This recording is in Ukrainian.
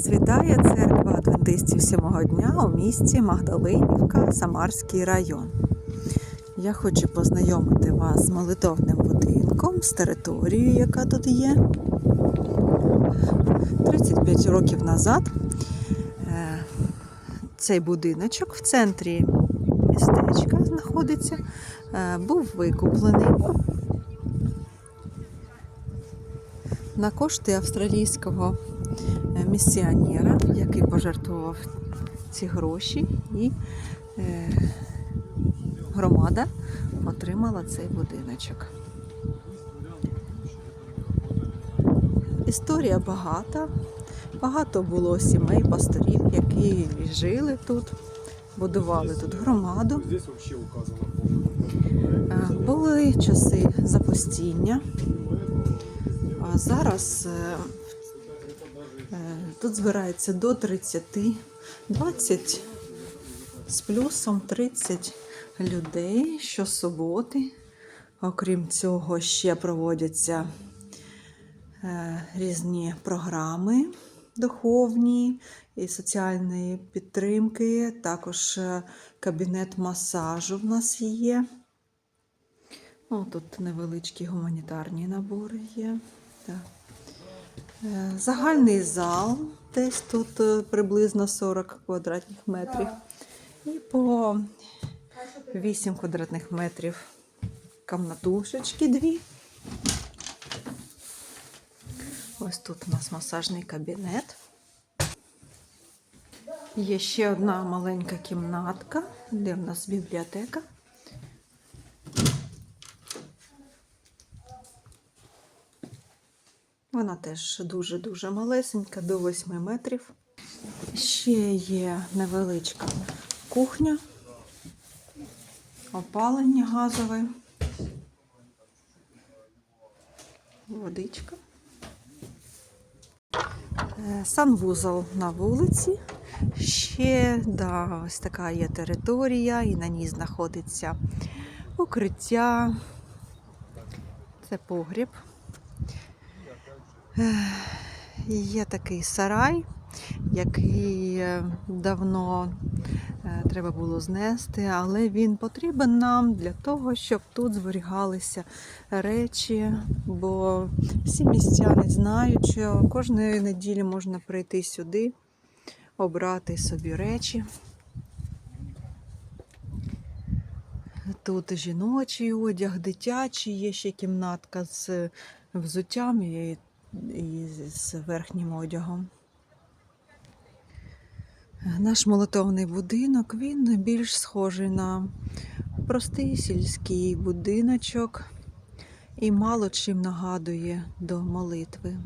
Світає церква адвентистів сьомого дня у місті Магдалинівка, Самарський район. Я хочу познайомити вас з молитовним будинком, з територією, яка тут є. 35 років назад е, цей будиночок в центрі містечка знаходиться, е, був викуплений на кошти австралійського місіонера, який пожертвував ці гроші, і е, громада отримала цей будиночок. Історія багата. Багато було сімей, пасторів, які жили тут, будували тут громаду. Е, Були часи запустіння. Зараз е, е, тут збирається до 30, 20 з плюсом 30 людей щосуботи. Окрім цього, ще проводяться е, різні програми духовні і соціальної підтримки. Також е, кабінет масажу в нас є. Ну, тут невеличкі гуманітарні набори є. Так. Загальний зал десь тут е, приблизно 40 квадратних метрів. І по 8 квадратних метрів камнатушечки дві. Ось тут у нас масажний кабінет. Є ще одна маленька кімнатка, де в нас бібліотека. Вона теж дуже-дуже малесенька, до 8 метрів. Ще є невеличка кухня, опалення газове, водичка. Е, Санвузол на вулиці. Ще да, ось така є територія, і на ній знаходиться укриття. Це погріб. Є такий сарай, який е, давно е, треба було знести, але він потрібен нам для того, щоб тут зберігалися речі, бо всі містяни знають, що кожної неділі можна прийти сюди, обрати собі речі. Тут жіночий одяг, дитячий, є ще кімнатка з взуттям і, і з верхнім одягом. Наш молитовний будинок він більш схожий на простий сільський будиночок і мало чим нагадує до молитви.